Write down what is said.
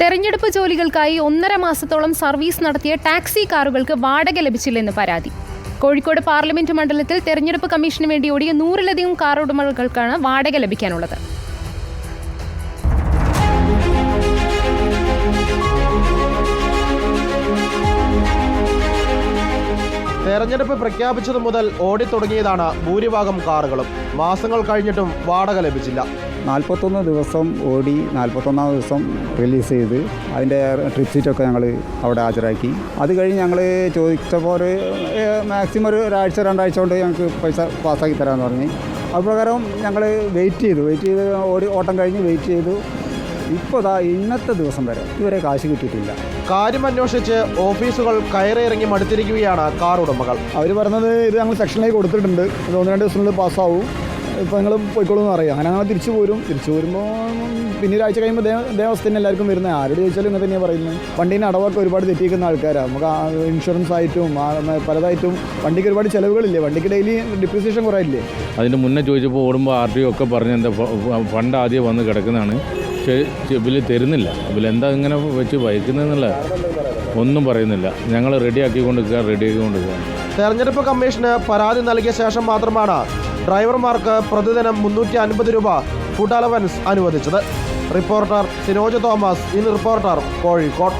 തെരഞ്ഞെടുപ്പ് ജോലികൾക്കായി ഒന്നര മാസത്തോളം സർവീസ് നടത്തിയ ടാക്സി കാറുകൾക്ക് വാടക ലഭിച്ചില്ലെന്ന് പരാതി. കോഴിക്കോട് പാർലമെന്റ് മണ്ഡലത്തിൽ തെരഞ്ഞെടുപ്പ് കമ്മീഷന് വേണ്ടി ഓടിയ നൂറിലധികം കാർ ഉടമകൾക്കാണ് വാടക ലഭിക്കാനുള്ളത്. തെരഞ്ഞെടുപ്പ് പ്രഖ്യാപിച്ചതു മുതൽ ഓടിത്തുടങ്ങിയതാണ് ഭൂരിഭാഗം കാറുകളും. മാസങ്ങൾ കഴിഞ്ഞിട്ടും വാടക ലഭിച്ചില്ല. നാൽപ്പത്തൊന്ന് ദിവസം ഓടി നാൽപ്പത്തൊന്നാം ദിവസം റിലീസ് ചെയ്ത് അതിന്റെ ട്രിപ്പ് സീറ്റൊക്കെ ഞങ്ങൾ അവിടെ ഹാജരാക്കി. അത് കഴിഞ്ഞ് ഞങ്ങൾ ചോദിച്ചപ്പോൾ ഒരു മാക്സിമം ഒരു ഒരാഴ്ച രണ്ടാഴ്ച കൊണ്ട് ഞങ്ങൾക്ക് പൈസ പാസ്സാക്കി തരാമെന്ന് പറഞ്ഞ്. അപ്രകാരം ഞങ്ങൾ വെയിറ്റ് ചെയ്തു. വെയിറ്റ് ചെയ്ത് ഓടി ഓട്ടം കഴിഞ്ഞ് വെയിറ്റ് ചെയ്തു. ഇപ്പോൾ ദാ ഇന്നത്തെ ദിവസം വരെ ഇതുവരെ കാശ് കിട്ടിയിട്ടില്ല. കാര്യം അന്വേഷിച്ച് ഓഫീസുകൾ കയറിയിറങ്ങി മടുത്തിരിക്കുകയാണ് കാർ ഉടമകൾ. അവർ പറഞ്ഞത് ഇത് ഞങ്ങൾ സെക്ഷനിലേക്ക് കൊടുത്തിട്ടുണ്ട്. ഇത് ഒന്ന് രണ്ട് ദിവസത്തിനുള്ളിൽ പാസ്സാവും. ഇപ്പോൾ നിങ്ങൾ പോയിക്കോളൂ എന്ന് പറയാം. അങ്ങനെ ഞങ്ങൾ തിരിച്ചു പോരും. തിരിച്ചു വരുമ്പോൾ പിന്നെ ഒരാഴ്ച കഴിയുമ്പോൾ ഇതേ അവസ്ഥ തന്നെ എല്ലാവർക്കും വരുന്നത്. ആരോട് ചോദിച്ചാലും ഇങ്ങനെ തന്നെയാണ് പറയുന്നത്. വണ്ടീന്റെ അടവൊക്കെ ഒരുപാട് തെറ്റിക്കുന്ന ആൾക്കാരാണ് നമുക്ക് ഇൻഷുറൻസ് ആയിട്ടും പലതായിട്ടും വണ്ടിക്ക് ഒരുപാട് ചിലവുകളില്ലേ? വണ്ടിക്ക് ഡെയിലി ഡിപ്രിസിയേഷൻ കുറേ ഇല്ലേ അതിന് മുന്നേ ചോദിച്ചപ്പോൾ ഓടുമ്പോൾ ആർ ടി ഒക്കെ പറഞ്ഞ് എന്താ ഫണ്ട് ആദ്യം വന്ന് കിടക്കുന്നതാണ്. പക്ഷേ ഇവർ തരുന്നില്ല. ബില്ല് എന്താ ഇങ്ങനെ വെച്ച് വഹിക്കുന്നതെന്നുള്ള ഒന്നും പറയുന്നില്ല. ഞങ്ങൾ റെഡിയാക്കി കൊണ്ടിരിക്കുക റെഡിയാക്കി കൊണ്ടിരിക്കുക തെരഞ്ഞെടുപ്പ് കമ്മീഷന് പരാതി നൽകിയ ശേഷം മാത്രമാണ് ഡ്രൈവർമാർക്ക് പ്രതിദിനം മുന്നൂറ്റി അൻപത് രൂപ ഫുഡ് അലവൻസ് അനുവദിച്ചത്. Reporter Sinoj Thomas in reporter Kozhikode.